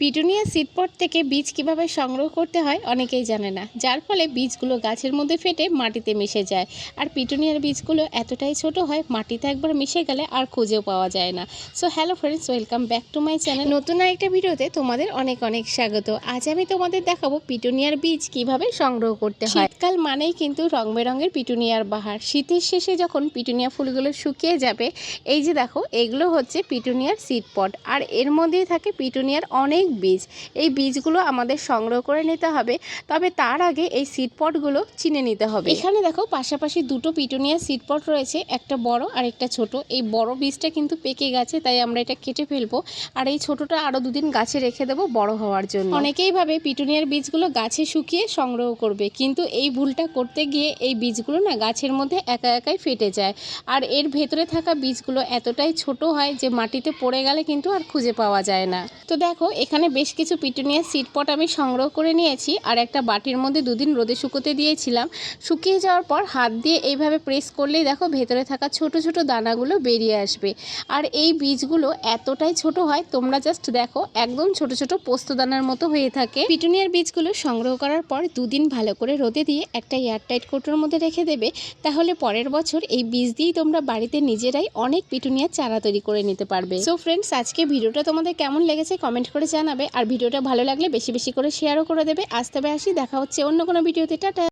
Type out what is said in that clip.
Petunia সিডপট থেকে বীজ কীভাবে সংগ্রহ করতে হয় অনেকেই জানে না। যার ফলে বীজগুলো গাছের মধ্যে ফেটে মাটিতে মিশে যায়। আর পিটুনিয়ার বীজগুলো এতটাই ছোট হয়, মাটিতে একবার মিশে গেলে আর খুঁজেও পাওয়া যায় না। So hello friends welcome back to my channel নতুন আরেকটা ভিডিওতে তোমাদের অনেক অনেক স্বাগত। আজ আমি তোমাদের দেখাবো পিটুনিয়ার বীজ কীভাবে সংগ্রহ করতে হয়। শীতকাল মানেই কিন্তু রং বেরঙের পিটুনিয়ার বাহার। শীতের শেষে যখন পিটুনিয়া ফুলগুলো শুকিয়ে যাবে, এই যে দেখো, এগুলো হচ্ছে পিটুনিয়ার সিড পট আর এর মধ্যেই থাকে পিটুনিয়ার অনেক বীজ। এই বীজগুলো আমাদের সংগ্রহ করে নিতে হবে তবে তার আগে এই সিড পটগুলো চিনে নিতে হবে। এখানে দেখো পাশাপাশি দুটো পিটুনিয়ার সিড পট রয়েছে একটা বড় আর একটা ছোট। এই বড় বীজটা কিন্তু পেকে গেছে তাই আমরা এটা কেটে ফেলব। আর এই ছোটটা আরও দুদিন গাছে রেখে দেবো বড় হওয়ার জন্য। অনেকেই ভাবে পিটুনিয়ার বীজগুলো গাছে শুকিয়ে সংগ্রহ করবে কিন্তু এই ভুলটা করতে গিয়ে এই বীজগুলো না গাছের মধ্যে একা একাই ফেটে যায়। আর এর ভেতরে থাকা বীজগুলো এতটাই ছোট হয় যে মাটিতে পড়ে গেলে কিন্তু আর খুঁজে পাওয়া যায় না। তো দেখো এখানে বেশ কিছু পিটুনিয়া সিড পট আমি সংগ্রহ করে নিয়েছি আর একটা বাটির মধ্যে দুদিন রোদে শুকোতে দিয়েছিলাম। শুকিয়ে যাওয়ার পর হাত দিয়ে এইভাবে প্রেস করলেই দেখো ভেতরে থাকা ছোট ছোট দানাগুলো বেরিয়ে আসবে। আর এই বীজগুলো এতটাই ছোট হয়, তোমরা জাস্ট দেখো একদম ছোট ছোট পোস্তদানার মতো হয়ে থাকে। পিটুনিয়ার বীজগুলো সংগ্রহ করার পর দুদিন ভালো করে রোদে দিয়ে একটা এয়ারটাইট কোটোর মধ্যে রেখে দেবে। তাহলে পরের বছর এই বীজ দিয়েই তোমরা বাড়িতে নিজেরাই অনেক পিটুনিয়ার চারা তৈরি করে নিতে পারবে। সো ফ্রেন্ডস আজকে ভিডিওটা তোমাদের কেমন লেগেছে কমেন্ট করে জানাবে। আর ভিডিওটা ভালো লাগলে বেশি বেশি করে শেয়ারও করে দেবে। আজ তবে আসি, দেখা হচ্ছে অন্য কোনো ভিডিওতে। টাটা।